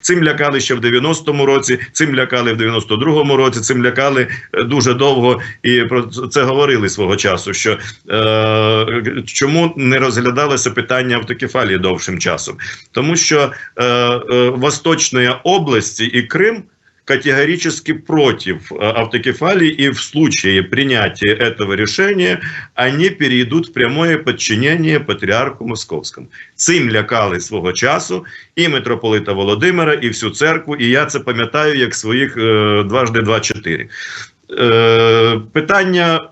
Цим лякали ще в 90-му році, цим лякали в 92-му році, цим лякали е, дуже довго і про це говорили свого часу. Що е, чому не розглядалося питання автокефалії довшим часом? Тому що е, е, Восточної області і Крим категорически против э, автокефалии, и в случае принятия этого решения они перейдут в прямое подчинение патріарху Московському. Цим лякали свого часу і митрополита Володимира, і всю церкву. І я це пам'ятаю як своїх е, дважди два-чотири. Е, питання.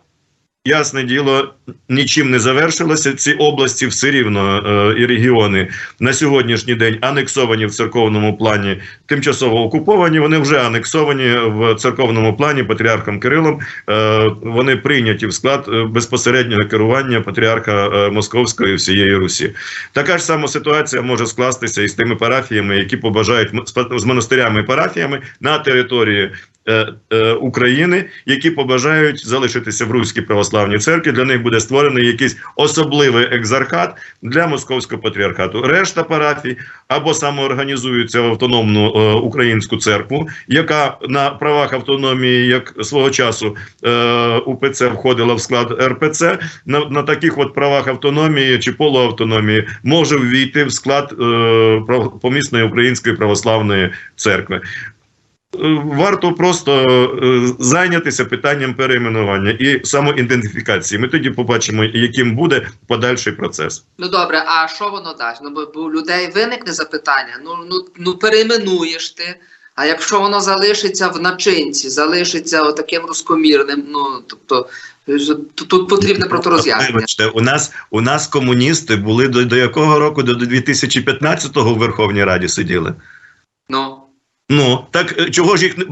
Ясне діло, нічим не завершилося. Ці області все рівно е, і регіони на сьогоднішній день анексовані в церковному плані, тимчасово окуповані. Вони вже анексовані в церковному плані патріархом Кирилом. Е, вони прийняті в склад е, безпосереднього керування патріарха е, Московської всієї Русі. Така ж сама ситуація може скластися і з тими парафіями, які побажають з монастирями і парафіями на території е, е, України, які побажають залишитися в Руській православній церкві. Для них буде створений якийсь особливий екзархат для московського патріархату. Решта парафій або самоорганізуються в автономну е, українську церкву, яка на правах автономії, як свого часу УПЦ входила в склад РПЦ, на, на таких от правах автономії чи полуавтономії може ввійти в склад е, помісної української православної церкви. Е, Варто просто е, зайнятися питанням перейменування і самоідентифікації. Ми тоді побачимо, яким буде подальший процес. Ну добре, а що воно дасть? Ну бо, у людей виникне запитання. Ну ну ну перейменуєш ти. А якщо воно залишиться в начинці, залишиться отаким розкомірним, ну тобто тут, потрібне просто роз'яснення. Вибачте, у нас у нас комуністи були до, до якого року? До, до 2015-го в Верховній Раді сиділи. Ну Ну так е, чого ж їх не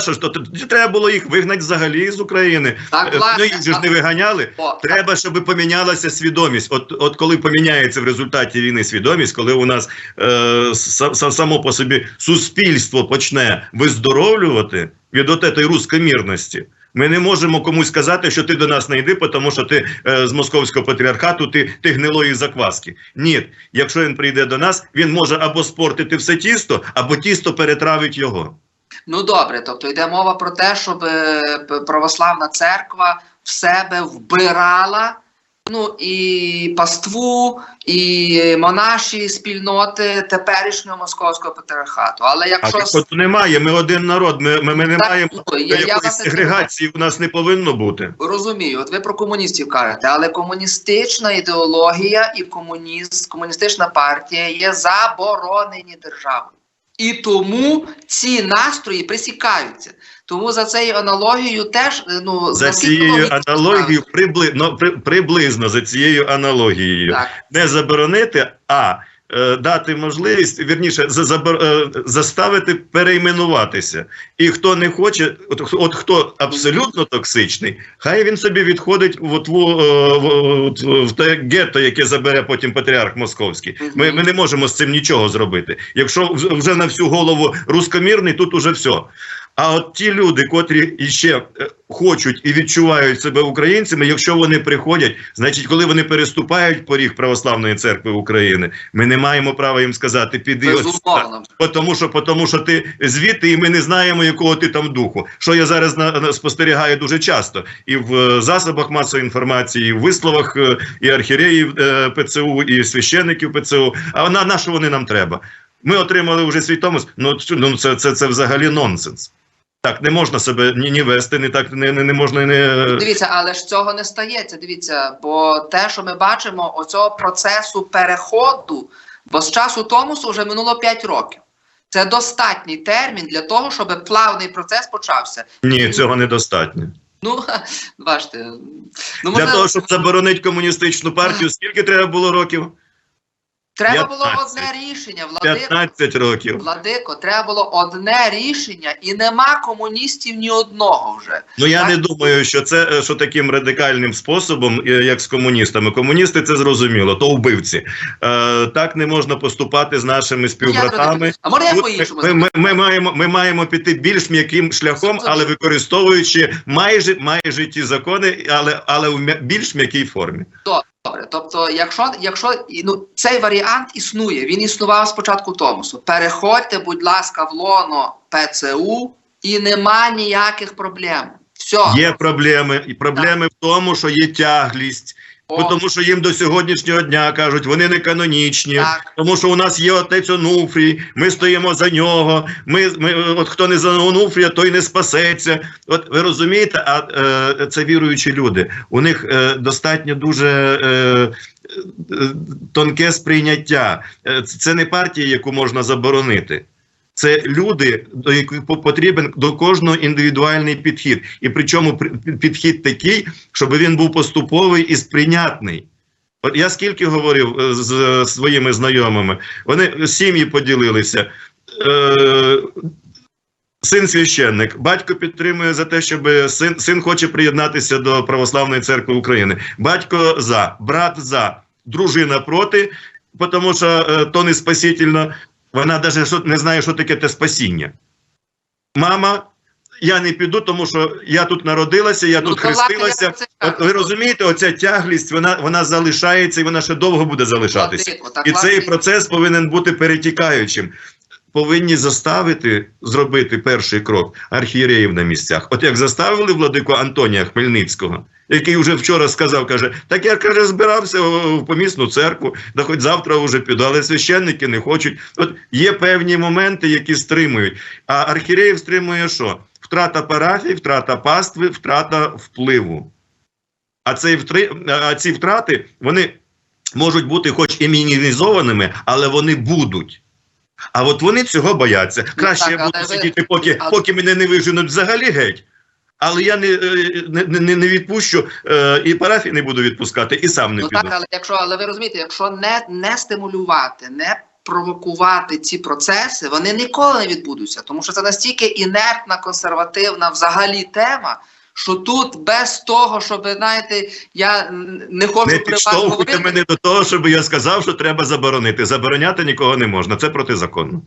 що- ж то треба було їх вигнати взагалі з України? Так, власне, ну їх же ж не виганяли. о, Треба, щоб помінялася свідомість. От, от коли поміняється в результаті війни свідомість, коли у нас е, са- са- само по собі суспільство почне виздоровлювати від от цієї рускомірності. Ми не можемо комусь сказати, що ти до нас не йди, тому що ти е, з московського патріархату, ти, ти гнилої закваски. Ні, якщо він прийде до нас, він може або спортити все тісто, або тісто перетравить його. Ну добре, тобто йде мова про те, щоб е, православна церква в себе вбирала ну і паству, і монаші спільноти теперішнього московського патріархату. Але А якщо немає. Ми один народ. Ми, ми, ми не Так, маємо ну, я- я якоїсь не сегрегації. У нас не повинно бути. Розумію, от ви про комуністів кажете, але комуністична ідеологія і комуніст, комуністична партія є заборонені державою. І тому ці настрої присікаються. Тому за цією аналогією теж е, ну За цією аналогією, прибли, ну, при, приблизно за цією аналогією, Так. не заборонити, а дати можливість, вірніше, е, заставити перейменуватися. І хто не хоче, от, хто- от хто абсолютно токсичний, хай він собі відходить в, отву, е, в, от, в те гетто, яке забере потім патріарх московський. Ми, ми не можемо з цим нічого зробити. Якщо вже на всю голову рускомірний, тут уже все. А от ті люди, котрі іще е, хочуть і відчувають себе українцями, якщо вони приходять, значить, коли вони переступають поріг православної церкви України, ми не маємо права їм сказати, піди тому що, тому що ти звідти, і ми не знаємо, якого ти там духу. Що я зараз на, спостерігаю дуже часто і в е, засобах масової інформації, і в висловах е, і архіреїв ПЦУ, і священників ПЦУ. А на, на що вони нам треба? Ми отримали вже свій томос. Ну, ну це, це, це взагалі нонсенс. Так не можна себе ні, ні вести, ні так не, не, не можна не Дивіться, але ж цього не стається. Дивіться, бо те, що ми бачимо, оцього процесу переходу, бо з часу Томосу вже минуло 5 років. Це достатній термін для того, щоб плавний процес почався. ні, цього недостатньо. Ну, бачите, ну Для того, щоб заборонити комуністичну партію, скільки треба було років? Треба було одне рішення, Владико. 15 років. Владико, треба було одне рішення, і нема комуністів ні одного вже. Ну я Так. не думаю, що це е, що таким радикальним способом, е, як з комуністами. Комуністи це зрозуміло, то вбивці. Е, так не можна поступати з нашими співбратами. А може я по-іншому ми, ми, ми, маємо, ми маємо піти більш м'яким шляхом, але використовуючи майже майже ті закони, але, але в більш м'якій формі. То, Добре, тобто, якщо, якщо ну, цей варіант існує, він існував спочатку Томосу. Переходьте, будь ласка, в лоно ПЦУ і нема ніяких проблем. Все. Є проблеми, і проблеми в тому, що є тяглість. О, Тому що їм до сьогоднішнього дня кажуть, вони не канонічні, Так. тому що у нас є отець Онуфрій, ми стоїмо за нього. Ми, ми от хто не за Онуфрія, той не спасеться. От ви розумієте, а е, це віруючі люди. У них е, достатньо дуже е, е, тонке сприйняття. Е, Це не партія, яку можна заборонити. Це люди, до яких потрібен до кожного індивідуальний підхід. І причому підхід такий, щоб він був поступовий і сприйнятний. Я скільки говорив е, з е, своїми знайомими, вони сім'ї поділилися. Е, Син священник, батько підтримує за те, щоб син, син хоче приєднатися до Православної церкви України. Батько за, брат за, дружина проти, тому що то не спасительно. Вона навіть не знає, що таке те спасіння. Мама, я не піду, тому що я тут народилася, я ну, тут хрестилася. От ви розумієте, оця тяглість, вона, вона залишається і вона ще довго буде залишатися. І цей процес повинен бути перетікаючим. Повинні заставити зробити перший крок архієреїв на місцях. От як заставили владику Антонія Хмельницького, який вже вчора сказав, каже: так я каже, збирався в помісну церкву, да хоч завтра вже піду, але священники не хочуть. От є певні моменти, які стримують. А архієреїв стримує що? Втрата парафій, втрата пастви, втрата впливу. А, цей втри... а ці втрати вони можуть бути хоч і мінімізованими, але вони будуть. А от вони цього бояться. Краще так, я буду але ви- сидіти, поки, але- поки мене не виженуть взагалі геть. Але я не, е, не, не, не відпущу е, і парафії не буду відпускати, і сам не Ну піду. так, але якщо, але ви розумієте, якщо не, не стимулювати, не провокувати ці процеси, вони ніколи не відбудуться, тому що це настільки інертна, консервативна взагалі тема. Що тут без того, щоб знаєте, я не хочу Не підштовхуйте мене до того, щоб я сказав, що треба заборонити. Забороняти нікого не можна. Це протизаконно.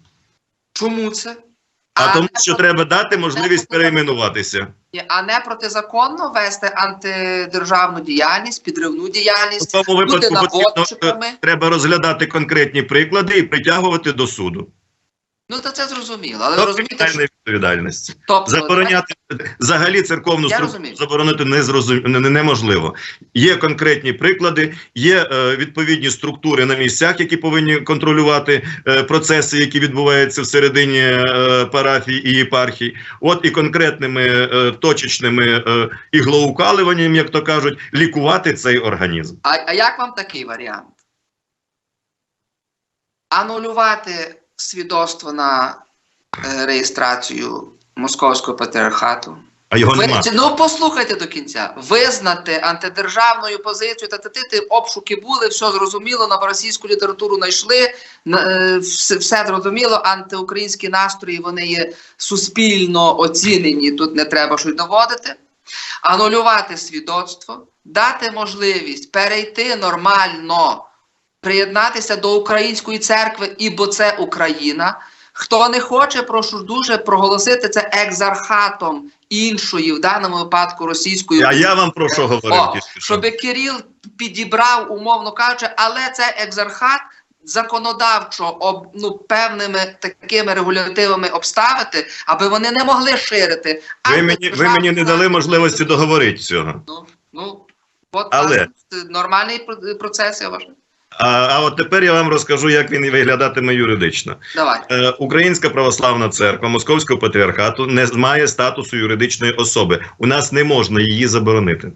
Чому це? А, тому, що треба дати можливість перейменуватися. а не протизаконно вести антидержавну діяльність, підривну У діяльність, цьому бути випадку потрібно, треба розглядати конкретні приклади і притягувати до суду. Ну то це зрозуміло, але розумієте, що відповідальності. тобто, Забороняти взагалі церковну структуру заборонити не зрозум... не- не- неможливо. Є конкретні приклади, є е, відповідні структури на місцях, які повинні контролювати е, процеси, які відбуваються всередині е, парафій і єпархій. От і конкретними е, точечними е, іглоукаливанням, як то кажуть, лікувати цей організм. А, а як вам такий варіант? Анулювати свідоцтво на е, реєстрацію Московського патріархату. А його Ви- нема. ну послухайте до кінця. Визнати антидержавною позицію та ти обшуки були, все зрозуміло, на російську літературу знайшли, е, все, все зрозуміло, антиукраїнські настрої вони є суспільно оцінені, тут не треба щось доводити. Анулювати свідоцтво, дати можливість перейти нормально, приєднатися до української церкви, ібо це Україна. Хто не хоче, прошу дуже проголосити це екзархатом іншої, в даному випадку російської. А я вам про що говорив О, щоб Кирил підібрав, умовно кажучи, але це екзархат законодавчо об, ну, певними такими регулятивами обставити, аби вони не могли ширити. Ви мені, ви мені не дали можливості договорити цього. Ну, ну, от, Але- нормальний про- процес, я вважаю. А, а от тепер я вам розкажу, як він виглядатиме юридично. Давай. Е, Українська православна церква Московського патріархату не має статусу юридичної особи. У нас не можна її заборонити.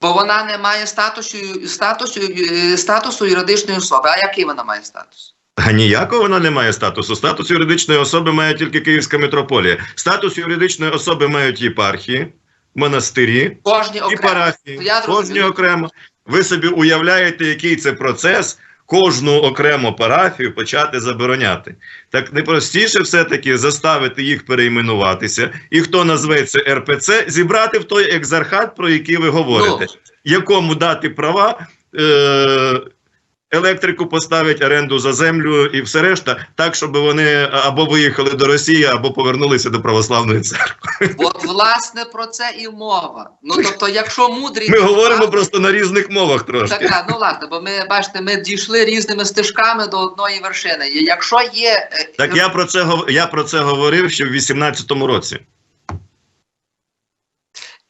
Бо вона не має статусу, статусу, е, статусу юридичної особи. А який вона має статус? А ніякого вона не має статусу. Статус юридичної особи має тільки Київська митрополія. Статус юридичної особи мають єпархії, монастирі Кожні і окремо. парафії. Кожні окремо. Ви собі уявляєте, який це процес кожну окрему парафію почати забороняти. Так найпростіше все-таки заставити їх перейменуватися, і хто назветься РПЦ, зібрати в той екзархат, про який ви говорите, Ну. якому дати права. Е- електрику поставить, оренду за землю і все решта, так, щоб вони або виїхали до Росії, або повернулися до православної церкви. От власне про це і мова. Ну тобто, якщо мудрий Ми говоримо державник- просто на різних мовах трошки. Так, ну ладно, бо ми бачите, ми дійшли різними стежками до одної вершини. І якщо є е, Так я про це я про це говорив ще в 18-му році.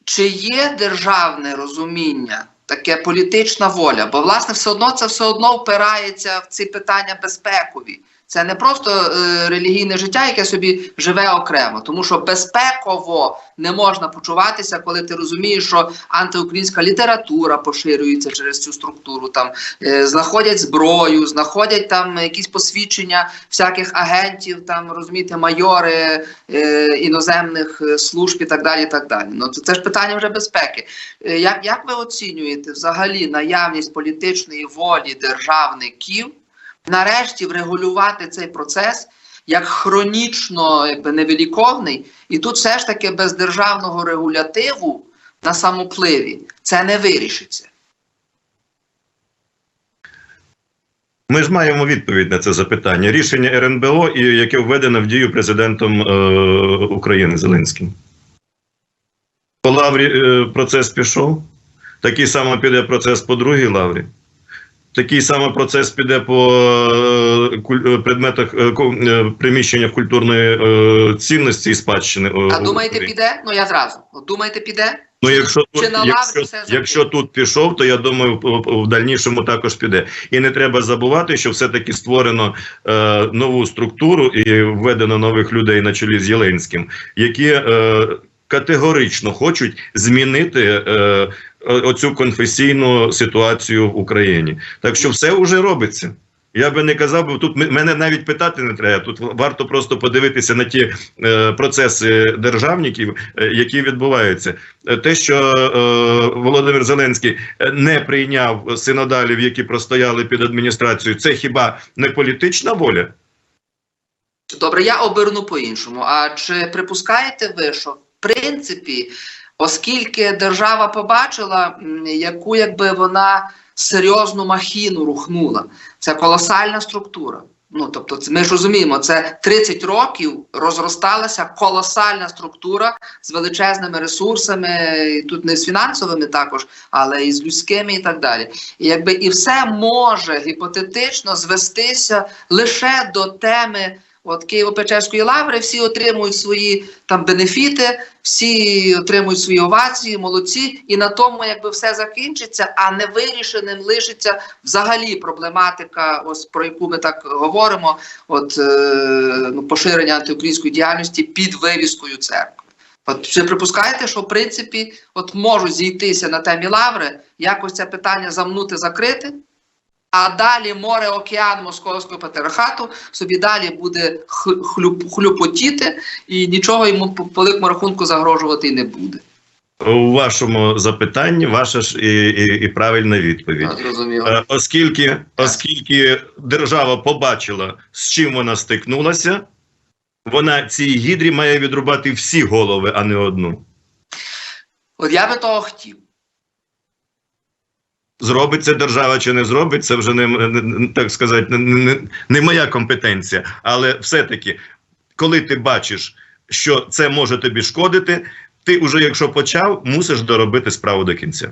чи є державне розуміння, таке політична воля, бо власне все одно це все одно впирається в ці питання безпекові. Це не просто е, релігійне життя, яке собі живе окремо, тому що безпеково не можна почуватися, коли ти розумієш, що антиукраїнська література поширюється через цю структуру. Там е, знаходять зброю, знаходять там якісь посвідчення всяких агентів, там розумієте, майори е, іноземних е, служб і так далі. так далі. Ну це ж питання вже безпеки. Е, як, як ви оцінюєте взагалі наявність політичної волі державників? Нарешті врегулювати цей процес як хронічно якби, невиліковний, і тут все ж таки без державного регулятиву на самопливі це не вирішиться. Ми ж маємо відповідь на це запитання. Рішення РНБО, яке введено в дію президентом е, України Зеленським. По лаврі е, процес пішов. Такий самий піде процес по другій лаврі. Такий самий процес піде по е, е, предметах е, приміщеннях культурної цінності і спадщини. А думаєте, піде? Ну я зразу. Думаєте, піде? Ну, якщо, Чи на лаврі якщо, якщо тут пішов, то я думаю, в, дальнішому також піде. І не треба забувати, що все-таки створено е, нову структуру і введено нових людей на чолі з Єленським, які е, категорично хочуть змінити е, оцю конфесійну ситуацію в Україні. Так що все вже робиться. Я би не казав, бо тут мене навіть питати не треба. Тут варто просто подивитися на ті е, процеси державників, е, які відбуваються. Е, Те, що е, Володимир Зеленський не прийняв синодалів, які простояли під адміністрацією, це хіба не політична воля? Добре, я оберну по-іншому. А чи припускаєте ви, що в принципі, оскільки держава побачила, яку якби вона серйозну махіну рухнула, це колосальна структура. Ну тобто, ми ж розуміємо, це 30 років розросталася колосальна структура з величезними ресурсами, тут не з фінансовими також, але і з людськими, і так далі. І якби і все може гіпотетично звестися лише до теми. От Києво-Печерської лаври всі отримують свої там бенефіти, всі отримують свої овації, молодці, і на тому якби все закінчиться, а не вирішеним лишиться взагалі проблематика, ось про яку ми так говоримо, от е, ну, поширення антиукраїнської діяльності під вивіскою церкви. От чи припускаєте, що в принципі от можуть зійтися на темі лаври, якось це питання замнути, закрити? А далі море океан московського патріархату собі далі буде хлюп, хлюпотіти, і нічого йому по великому рахунку загрожувати і не буде. У вашому запитанні ваша ж і, і, і правильна відповідь. А, Е, Оскільки, оскільки держава побачила, з чим вона стикнулася, вона цій гідрі має відрубати всі голови, а не одну. От я би того хотів. Зробить це держава чи не зробить, це вже не, так сказати, не, не моя компетенція. Але все-таки, коли ти бачиш, що це може тобі шкодити, ти вже, якщо почав, мусиш доробити справу до кінця.